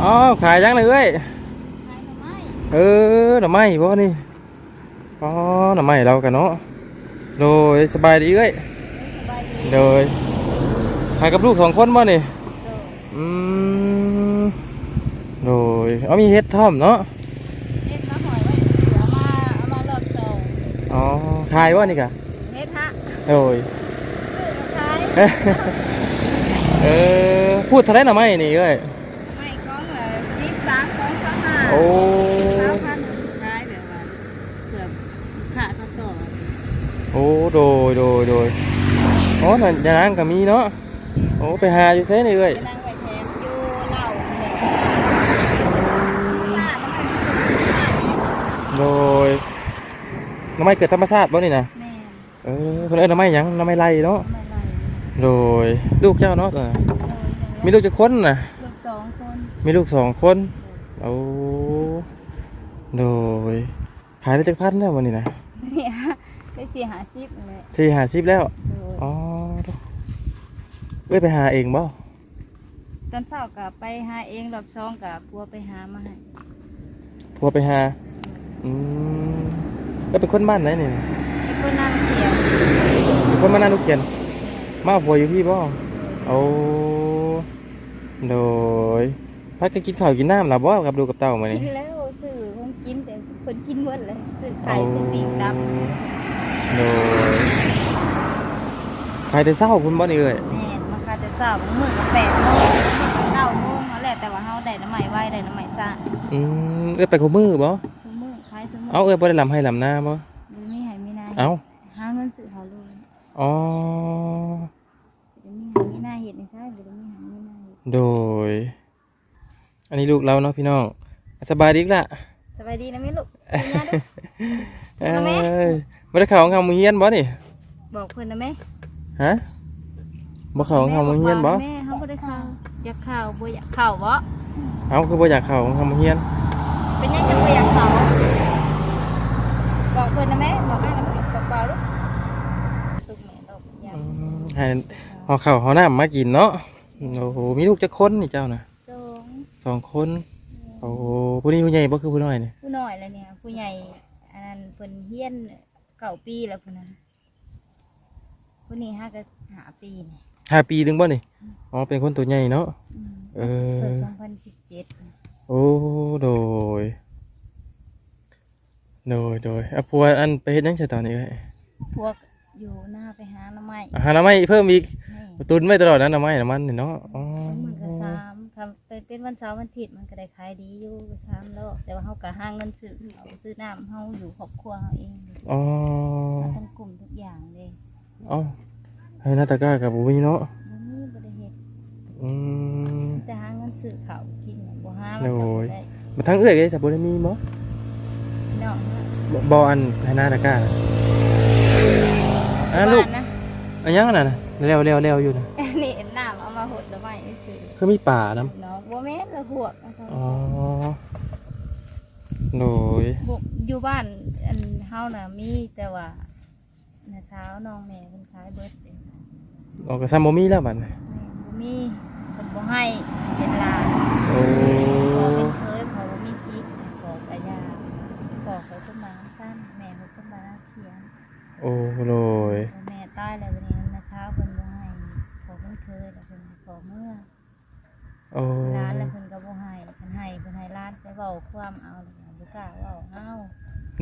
อ๋อขายยังเลยเอ้ยขายทำไมเออหน่อไม้บ่นี่อ๋อหน่อไม้เรากันเนาะโดยสบายดีเอ้ยสบายดีโดยขายกับลูกสองคนบ่นี่โดดอืมโดยเอามีเฮ็ดท่อมเนาะเฮ็ดมาหอยไว้เอามาเอามารอบสองอ๋อขายว่านี่กะเฮ็ดฮะโดยซื้อมาขายเออพูดเท่าไรหน่อไม้นี่เอ้ย โอ้ สามพันขายแบบว่าเกือบขาดเขาต่อโอ้โดยโดยโดยอ๋อนั่นยานางก็มีเนาะโอ้ไปหาอยู่ไสนี่เอ้ยไปนั่งไปแทนอยู่เหล้าเนี่ยขาดทำไมโดยหน่อไม้เกิดธรรมชาติบ่นี่นะแม่เออเพิ่นเอิ้นหน่อไม้หยังหน่อไม้ไล่เนาะไม่ไรโดยลูกเจ้าเนาะตัวน่ะมีลูกจักคนน่ะ ลูกสองคนมีลูกสองคน โอ้โดยขายได้จักพันแล้ววันนี้นะเนี่ยได้สี่หาสิบเลยสี่หาสิบแล้วโดยอ๋อเอ้ยไปหาเองบ่ตอนเช้ากับไปหาเองรอบสองกับพัวไปหามาให้พัวไปหาอืมเอ้ยเป็นคนบ้านไหนนี่ไอ้คนนั่งเขียวเป็นคนมานานลูกเขียนมาผัวอยู่พี่บ่โอ้โดย พักกันกินข้าวกินน้ำล่ะบ่กับดูกกับเต้ามากินี่นแล้วซื้อคงกินแต่คนกินหมดเลยซื้อไข่ซื้อปีกดโดยใครได้เศร้าคุณบ่นี่เอ้ยำแม่นมาคาแต่เช้าบางมื้อกับแปดโมงบางมื้อกับเก้าโมงนั่นแหละแต่ว่าเฮาได้น้ำใหม่ไว้ได้น้ำใหม่ซ่าอืมเอ้ยไปขอมือบ่ซุมื้อขายซุมื้อเอาเอ้ยบ่ได้ลำให้ลำหน้าบ่บ่มีให้มีหน้าเอาหาเงินซื้อเขาเลยอ๋อบ่มีให้มีหน้าเฮ็ดนี่ใช่บ่ได้มีให้มีหน้าเฮ็ดโดย อันนี้ลูกเราเนาะพี่น้องสบายดีละสบายดีนะแม่ลูกกินยาเด้อเอ้เอาไหมยบ่ได้เข้าของคำมือเฮียนบ่นี่บอกเพิ่นนะแม่ฮะบ่เข้าของคำมือเฮียนบ่แม่เฮาบ่ได้เข้าอยากเข้าบ่อยากเข้าบ่เอาคือบ่อยากเข้าของคำมือเฮียนเป็นยังจะบ่อยากเข้าบอกเพิ่นนะแม่บอกให้นะแม่บอกเปล่าลูกลูกแม่ลูกอยากอืมให้เอาข้าวเอาน้ำมากินเนาะโอ้โหมีลูกจักคนนี่เจ้าน่ะส องสองคนโอ้โหผู้นี้ผู้ใหญ่บ่คือผู้น้อยนี่ผู้น้อยแล้วเนี่ยผู้ใหญ่อันนั้นเพิ่นเฮียนเก้าปีแล้วพุ่นน่ะผู้นี้ห้าก็หาปีนี่ห้าปีถึงบ่นี่อ๋อเป็นคนตัวใหญ่เนาะอืมเออเกิดสองพันสิบเจ็ดโอ้โดยโดยโดยอะพัวอันไปเฮ็ดหยังใช่ตอนนี้เอ้ยพวกอยู่หน้าไปหาหน้ำไม้อาหารน้ำไม้เพิ่มอีกนี่ตุนไว้ตลอดนะน้ำไม้น้ำมันนี่เนาะอ๋อหมื่นกับสาม ทำเป็นเป็นวันเสาร์วันอาทิตย์มันก็ได้ขายดีอยู่กับสามแล้วแต่ว่าเขาก็ห้างเงินซื้อเขาซื้อน้ำเขาอยู่ครอบครัวเขาเองอ๋อมาทั้งกลุ่มทุกอย่างเลยเอ้าให้หนาตากร้ากับบุ้ยเนาะบ่มีบริเหตุอืม แต่หาเงินซื้อเขาวกินน่ะบ่ห้ามันโอ้ก็บ่ย ได้มาทั้งเอื้อยเลยสับบุรีมีมั้เนาะบออันให้หนาตากร้าน่ะอะลูกบ้านนะ อันยังน่ะนะเร็วเร็วเร็วอยู่นะนี่น้ำเอามาหดดอกไม้ซื้อคือมีป่าน้เนาะบ่แม่นละหวกเอาำเท่าอ๋อโดยบ่อยู่บ้านอันเฮาน่ะมีแต่ว่าน้าสาวน้องแม่เพิ่นขายเบิดเองออกกับซัมโมมีแล้วบัดน่ะแม่บ่มีเพิ่นบ่ให้เป็นหลานโอ้ขอเป็นเคยขอบ่มีสิทธิ์ขอปยาขอเขาขึ้นมาสั้นแม่เขาขึ้นมาเขียนโอ้โดย แล้วแม่ตายแล้ววันนี้นะเช้าเพิ่นบ่ให้ขอ เพิ่นเคยแล้วเพิ่นขอเมื่อโอ้ร้านแล้วเพิ่นก็บ่ให้เพิ่นให้เพิ่นให้ร้านไปเว้าความเอาเลยบ่กล้าเว้าเอา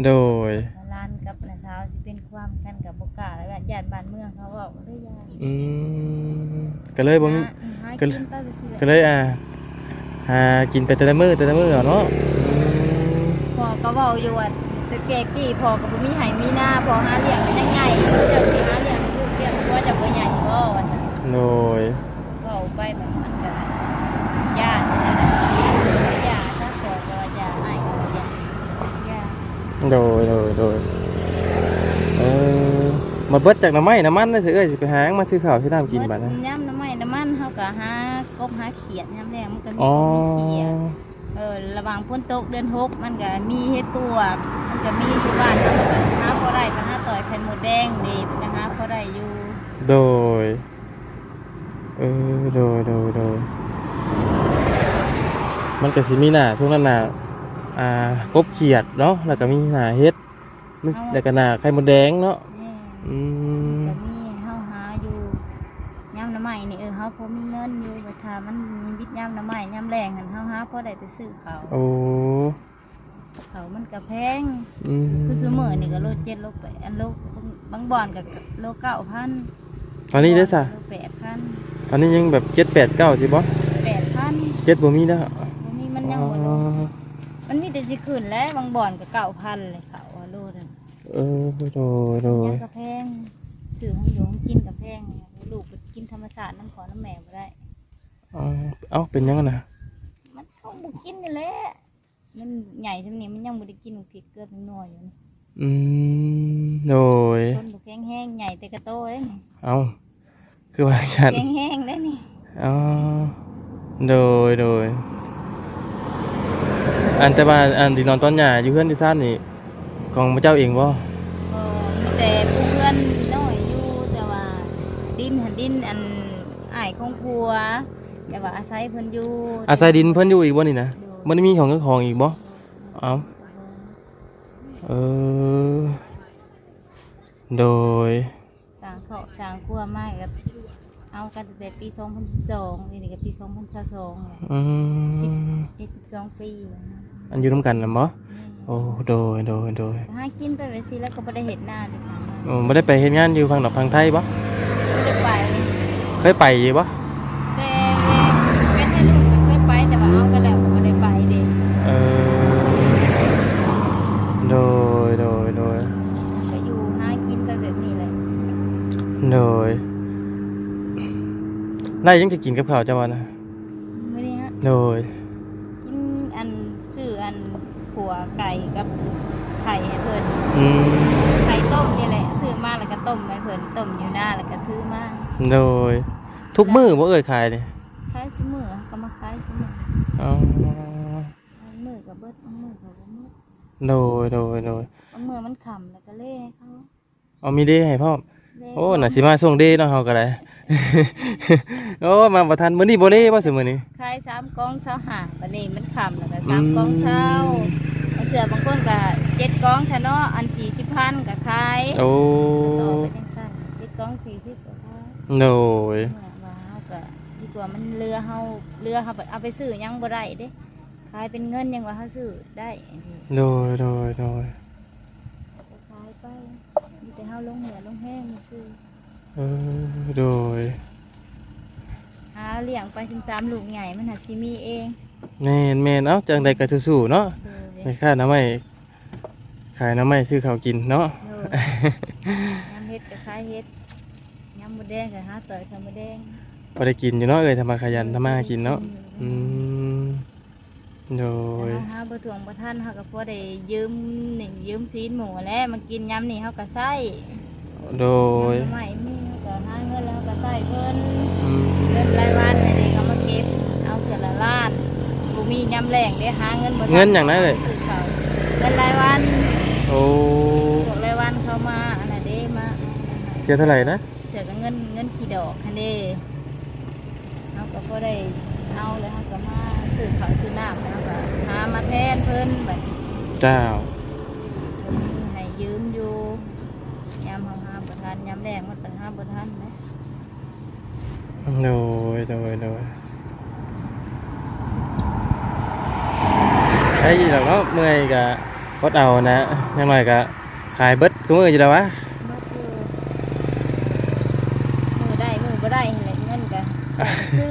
โดยแล้วร้านกับนะเช้าสิเป็นความกันกับบ่กล้าแล้วญาติบ้านเมืองเขาเว้าเลยญาติอืมก็เลยบ่มีหาก็กินไปไปสิก็เลยอ่าหากินไปแต่ละมื้อแต่ละมื้อเอาเนาะอืมพ่อก็เว้าอยู่ว่าแต่แก่กี้พ่อก็บ่มีให้มีหน้าพ่อหาเลี้ยงเป็นยังไงเจ้าสิหาเลี้ยงลูกเลี้ยงพ่อจะบ่ใหญ่บ่ว่าซั่น โดยเว้าไปแบบมันก็ญาตินะญาติถ้าขอก็ญาติให้ก็ญาติญาติโดยโดยโดยเออมาเบิดจากน้ำไม้น้ำมันเลยเถอะเอ้ยสิไปหางมาซื้อข้าวที่น้ำกินบัดนะย่ำน้ำมันน้ำมันเขาก็หากบหาเขียดย่ำแรงมันก็มีอ๋อเขียดเออระว่างพ้นตกเดือนหกมันก็มีเห็ดปวมันก็มีอยู่บ้านเขาก็หาพอได้ก็หาต่อยไข่หมดแดงนี่นะฮะพอได้อยู่ โดย เออโดยโดยโดยมันก็สิมีหน้าช่วงนั้นหน้าอ่ากบเขียดเนาะแล้วก็มีหน้าเฮ็ดมันแล้วก็หน้าไข่มดแดงเนาะแม่อืมแต่นี่เฮาหาอยู่ยามน้ำใหม่นี่เออเฮาพอมีเงินอยู่บ่ถ้ามันมีวิทยามน้ำใหม่ยามแรงหั่นเฮาหาพอได้แต่ซื้อเขาวโอ้เขาวมันก็แพง อืมคือซุมื้อนี่ก็โล7โล8อันโลบางบ่อนก็โล9,000ตอนนี้ได้อซะโล8,000ต อนนี้ยังแบบเจ็ดแปดเก้าสิบ่8,000เจ็ดบ่มีแล้วบ่มีมันยังบ่ลงมันมีแต่สิขึ้นแล้วบางบ่อนก็9,000เลยเขาว่าโลนึงเออโดยโดยยังก็แพงซื้อให้อยู่ให้กินก็แพงลูกไปกินธรรมชาติน้ำขอน้ำแม่บ่ได้เอาเอ้าเป็นยังไงนะมันเขาบุกินนี่แหละมันใหญ่จังนี้มันยังบ่ได้กินพริกเกลือเป็นนัวอยู่นี่อืมโดยต้นบุกแห้งแห้งๆใหญ่แต่กระโตเลยนี่เอา คือว่าฉันแห้งแห้งๆเลยนี่อ๋อโดยโดยอันแต่ว่าอันที่นอนตอนหยาอยู่เพื่อนที่ซ่านนี่ของพระเจ้าเองบ่ก็มีแต่ผู้เพื่อนน้อยอยู่แต่ว่าดินหันดินอันอ้ายของผัวแต่ว่าอาศัยเพิ่นอยู่อาศัยดินเพิ่นอยู่อีกบ่นี่นะมันมีของเจ้าของอีกบ่เอาเออโดยสร้างเขาสร้างครัวมากับ เอากันตั้งแต่ปี2012นี่ก็ปี2022อืม72ปีแล้วนะอันอยู่ร่วมกันนะบ่นี่โอ้โดยโดยโดยหากินไปไปสิแล้วก็บ่ได้เห็นหน้าเลยค่ะโอ้บ่ได้ไปเฮ็ดงานอยู่ฝั่งดอกฝั่งไทยบ่บ่ได้ไป เคยไปอยู่บ่ แต่แม่ให้ลูกก็เคยไปแต่ว่าเอากันแล้วก็บ่ได้ไปเด้ เออโดยโดยโดย ก็อยู่หากินไปแบบนี้เลย โดย ได้ยังจะกินกับข้าวจ้าวะนะมื้อนี้ฮะ โดยกินอันชื่ออันขัวไก่กับไข่ให้เพิ่นอืมไข่ต้มนี่แหละซื้อมาแล้วก็ต้มให้เพิ่นต้มอยู่หน้าแล้วก็ถือมาโดย ทุกมื้อบ่เอ่ยขายนี่ขายซุมื้อก็มาขายซุมื้ออ๋อบางมื้อก็เบิดบางมื้อก็บ่หมดโดยโดยโดยบางมื้อมันค่ำแล้วก็เล่ให้เขาเอามีเดให้พ่อมเล่โอ้น่ะสิมาส่งเดเนาะเฮาก็ได้ โอ้มาบ่ทันมื้อนี้บ่เด้บ่สิมื้อนี้ขายสามกล่องเช้าหาบัดนี้มันค่ำแล้วก็อืสามมกล่องเช้าบางเทื่อบางคนก็เจ็ดกล่องซะเนาะอัน40,000ก็ขายโอ้ต่อไปจังซั่นเจ็ดกล่อง40ก็ขายโดยเมื่อว่าเฮาก็ดีกว่ามันเรือเฮาเรือเฮาเอาไปซื้อหยังบ่ได้เด้ขายเป็นเงินยังว่าเฮาซื้อได้อันนี้โดยโดยโดยก็ขายไปมีแต่เฮาลงเหนือลงแห้งมาซื้อ เออโดยหาเลี้ยงไปถึงสามลูกใหญ่มันหักสิมีเองแม่นแม่นเอ้าจังใดก็สู้ๆเนาะเออไม่ค่าน้ำไม่ขายน้ำไม่ซื้อข้าวกินเนาะเออยำเฮ็ดก็ขายเฮ็ดยำหมดแดงก็หาต่อยข้าวหมดแดงพอได้กินอยู่เนาะเอ้ยทำมาขยันทำมาหากินเนาะอืมโดยแล้วเฮาบ่ทวงบ่ทันเฮาก็พอได้ยืมนี่ยืมซีนหมูแหล้วมากินยำนี่เฮาก็ใช้โดย ยำใหม่มีเฮา ใช้เพิ่นอืมเงินรายวันนี่เด็กเขามาเก็บเอาเกือละล้านบูมียำแรงได้หาเงินบ่ทัเงินอย่างนั้นเลย ซื้อเขาเงินรายวันโอ้พวกรายวันเขามาอันนั้นเด้มาเสียเท่าไหร่นะเถือกับเงินเงินขี่ดอกคันเด้เขาก็บ่ได้เอาเลยเขาก็มาซื้อเขาวซื้อน้ำแล้วก็หามาแทนเพิ่นแบบเจ้า ให้ยืมอยู่ยำเขาหาบ่ทันยำแรงมันปัญหาบ่ทันนะโดยโดยโดยใช่หรอกเนาะเมื่อยกะพดเอานะยังไงกะขายเบิดกูมืออยู่แล้ววะบ่คือมือได้มือบ่ได้เห็นแหละเงินกันซื้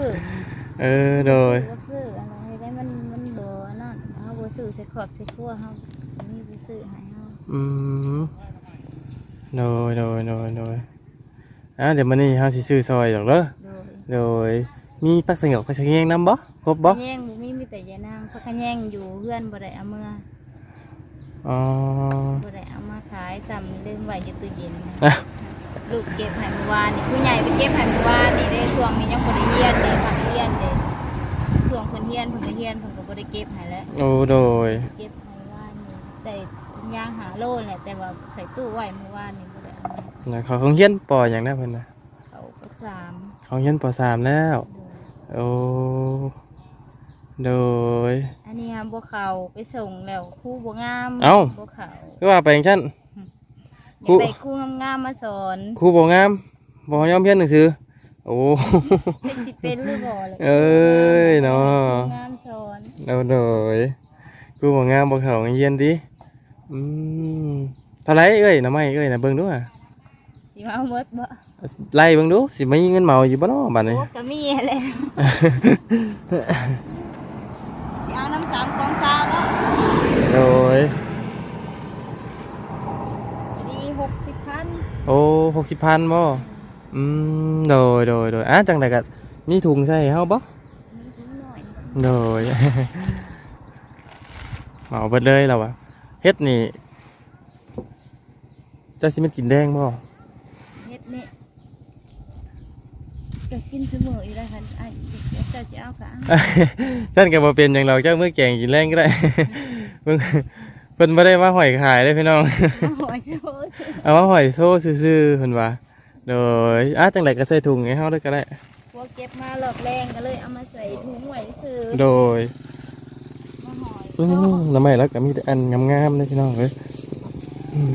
อเออโดยซื้อซื้ออะไรให้ได้มันมันบ่นั่นเฮาบ่ซื้อใส่ขอบใส่ครัวเฮามีไปซื้อให้เฮาอืมโดยโดยโดยโดยอะเดี๋ยวมันนี่เฮาสิซื้อซอยดอกเด้อ โดยโดยมีปักสงบปักสงเงนำบ่ครบบ่แยงบ่มีมีแต่ยายนางเพราะขะแยงอยู่เฮือนบ่ได้เอามืออ๋อ บ่ได้เอามาขายซ้ำลืมไว้อยู่ตู้เย็นนะอะ ลูกเก็บให้เมื่อวานนี่ผู้ใหญ่ไปเก็บให้เมื่อวานนี่เด้ช่วงนี้ยังบ่ได้เรียนเด้พักเรียนเด้ช่วงเพิ่นเรียนเพิ่นก็เรียนเพิ่นก็บ่ได้เก็บให้แล้ว โอ้โดย เก็บให้วานนี่แต่ยางหาโลแหละแต่ว่าใส่ตู้ไว้เมื่อวานนี่บ่ได้เอามานะเขาคงเฮียนปออย่างนั้นเพิ่นน่ะเขาก็ สามเขาเฮียนปอสามแล้ว โอ้โดยหาบัวเขาไปส่งแล้วครู่บัวงามเอ้า บัวเขาคือว่าไปอย่างฉันอครูยากได้ครู่งามๆมาสอนครูบ่งามบ่ยอมเพียนหนังสือ โอ้ เป็นสิเป็นหรือบ่เลยเอ้ยเนาะ ครูงามสอนเอาโดยครูบ่งามบ่เข้าเรียนดิอืมเท่าไหรเอ้ยน้ำไม้เอ้ยน่ะเบิ่งดูอะ สิมาเอาหมดบ่ไล่เบิ่งดูสิมีเงินเหมาอยู่บ่เนาะบัดนี้โอ้ก็มีแหละสิเอาน้ำสามกองซาวเนาะโดยดีหกสิบพันโอ้หกสิบพันบ่อืมโดยโดยโดยอะจังไดก็มีถุงใส่ให้เฮาบ่มีนิดหน่อยโดยเหมาเบิดเลยแล้ววะเฮ็ดนี่เจะสิมันกินแดงบ่ เฮ็ดนี่ก็กินเสมออยู่แล้วค่ะไอ้เดี๋ยวเจ้าสิเอาก็เอาฉันก็บ่เป็นหยังหรอกเจ้ามื้อแกงกินแรงก็ได้เพิ่นเพิ่นบ่ได้มาหอยขายเด้พี่น้องโอ้ยโซ่เอามาหอยโซ่ซื่อๆเพิ่นว่าโดยอะจังไดก็ใส่ถุงให้เฮาด้วยก็ได้พวกเก็บมาหลอกแรงก็เลยเอามาใส่ถุงไว้ซื้อโดยมาห่อยอืมแล้วไม่แล้วก็มีแต่อันงามๆเลยพี่น้องเอ้ยอืม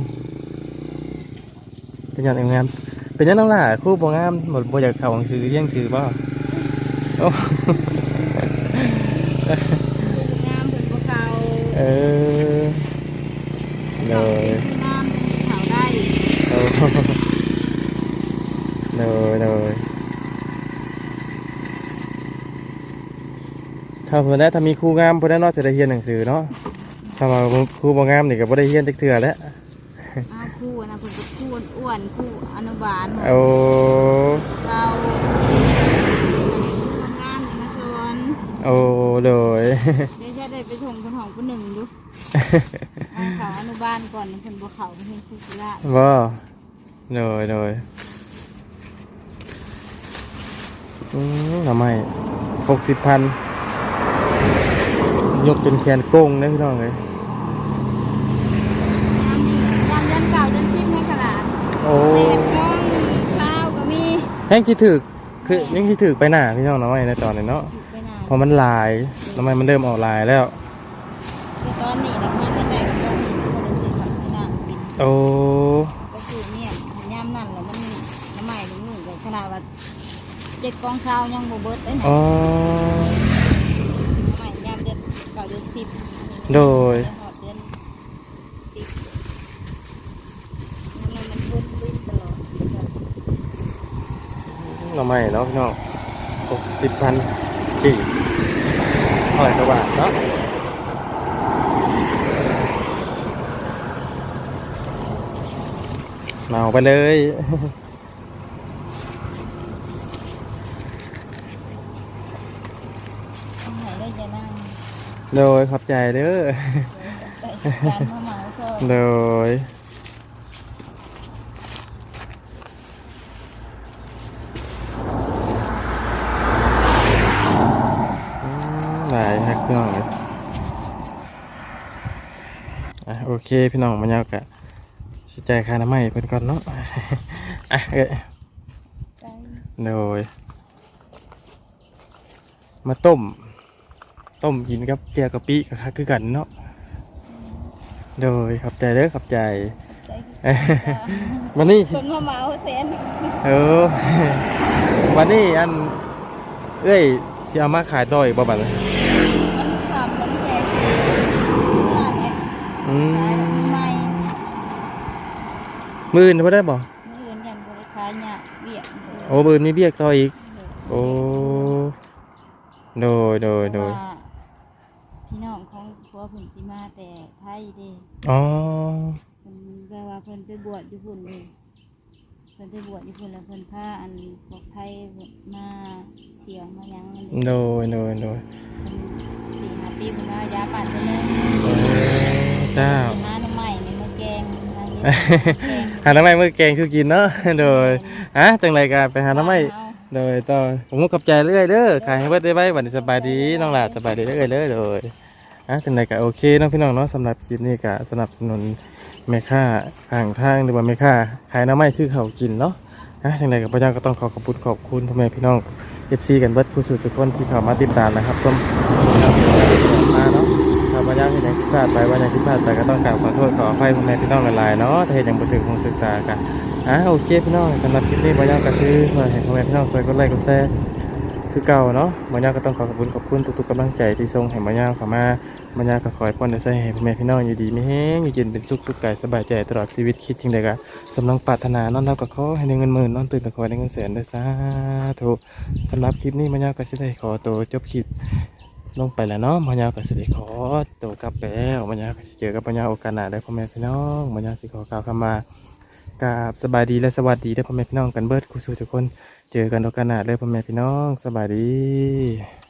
เป็นอย่างงามๆ เป็นอยังน้องล่ะครู่บ่งามบ่บ่อยากเข้าหนังสือเรียนหนังสือบ่โอ้งามเป็นพวกเขาเออเลยงามเขาได้โอ้เลยเลยถ้าเพิ่นได้ถ้ามีครูงามเพิ่นได้เนาะจะได้เรียนหนังสือเนาะถ้าว่าครูบ่งามนี่ก็บ่ได้เรียนจักเทื่อแล้ว เอาคู่นะเพิ่นก็คู่อ้ วนๆคู่อนุบาลโอ้เรางามอยู่นะสวนโอ้เลยเดี๋ยวจะได้ไปส่งคนของคนหนึ่งดูให้เขาอนุบาลก่อนเพิ่นบ่เขาเพิ่นคือสิละบ่เลยเลยอืมทำไมหกสิบพันยกจนแขนโก้งเลยพี่น้องเลยยามเดือนเก่าเดือนสิบในขนาด โอ้ แปดน้องข้าวก็มี แห้งคิดถึกคือยังคิดถึกไปหน้าพี่น้องน้อยในตอนนี้เนาะอยู่ไปนานเพอมันลายทำไมมันเริ่มออกลายแล้ว คือตอนนี้นะมาตั้งแต่ตอนนี้คนละสิเขาสิน้ำเป็นโอ้ก็คือเนี่ยยามนั่นแหละมันน้ำใหม่หนึ่งหนึ่งเลยขนาดว่าเจ็ดกองข้าวยังบ่เบิดเลยนะอ๋อน้ำใหม่ยามเดือนเก่าเดือนสิบโดย หอดเดือนสิบมันมันพุ่งขึ้นตลอด ทำไมเนาะพี่น้องหกสิบพันกี่เท่าไหร่กว่าบาทเนาะเมาไปเลยเอาไหนได้จะนั่งโดยขอบใจเด้อได้การมาเหมาโซ่โดยอืมหลายฮัก พี่น้องเลยอะโอเคพี่น้องมันยาวกะชิใจายค่าน้ำมันเพิ่นก่อนเนาะอะเอ้ยใจโดยมาต้ม ต้มกินกับแจ่วกะปิกับคักคือกันเนาะโดยขอบใจเด้อขอบใจใจวันนี้คนมาเหมาเสียนเออวันนี้อันเอ้ยสิเอามาขายต่ออีกบ่บัดนี้มันถามกันแจกว่าไง อืขายมใหม่มื้ออื่นบ่ได้บ่เงินยันบริการเนี่ยเบี้ยโอ้มื้ออื่นมีเบียกต่ออีก โอ้โดยโดยโดยว่าพี่น้องของพัวเพิ่นสิมาแต่ไทยเด้อ๋อ เพิ่นแปลว่าเพิ่นไปบวชอยู่พุ่นเองเพิ่นไปบวชอยู่พุ่นแล้วเพิ่นพาอันพวกไทยมาเที่ยวมาหยังนั่นเองโดยโดยโดยสี่ห้าปีเพิ่นมายาปั่นเพิ่นเลย โอ้ เจ้าสิหาหน่อไม้ในมือแกงมาเฮ็ดแกงหาน้ำไม้มื้อแกงคือกินเนาะโดยอะจังไรกันไปหาน้ำไม้เอาโดยต่อผมก็ขอบใจเรื่อยเด้อขายให้เบิดได้ไว้บัดนี้สบายดีน้องหลาสบายดีเด้อเลยโดยอะจังไรก็โอเคเน้องพี่น้องเนาะสำหรับคลิปนี้ก็สนับสนุนแม่ค้าห่างทางหรือว่าแม่ค้าขายน้ำไม้ซื้อเขาวกินเนาะอะจังไรกับพ่อเจ้าก็ต้องขอขอบคุณขอบคุณพ่อแม่พี่น้องเอฟซีกันเบิดผู้สื่อทุกคนที่เข้ามาติดตามนะครับส้มมาเนาะ บ่ยาวเฮ็ดหยังผิดพลาดไปว่ายังผิดพลาดไปก็ต้องกราบขอโทษขออภัยพ่อแม่พี่น้องหลายๆเนาะถ้าเฮ็ดหยังบ่ถึงคงตึกตากันอะโอเคพี่น้องสำหรับคลิปนี้บ่ยาวก็คือว่าให้พ่อแม่พี่น้องช่วยกดไลค์กดแชร์คือเก่าเนาะมัญญาก็ต้องขอขอบคุณขอบคุณทุกๆกำลังใจที่ส่งให้มัญญาเข้ามามัญญาก็ขอให้อได้ใส่ให้พ่อแม่พี่น้องอยู่ดีไม่แห้งอยู่เย็นเป็นสุขสุขกายสบายใจตลอดชีวิตคิดจริงใดก็สำนังปรารถนานอนรับก็ขอให้ได้เงินหมื่นนอนตื่นก็ขอให้ได้เงินแสนด้วยสาธุสำหรับคลิปนี้มัญญาก็สิได้ขอตัวจบคลิป ลงไปแล้วเนาะมัญญาก็สิได้ขอตัวกลับไปแล้วมัญญาเจอกับมัญญาโอกาสหน้าได้พ่อแม่พี่น้องมัญญาสิขอกล่าวคำมากราบสบายดีและสวัสดีได้พ่อแม่พี่น้องกันเบิดคู่สู่ทุกคน เจอกันโอกาสหน้าได้พ่อแม่พี่น้องสบายดี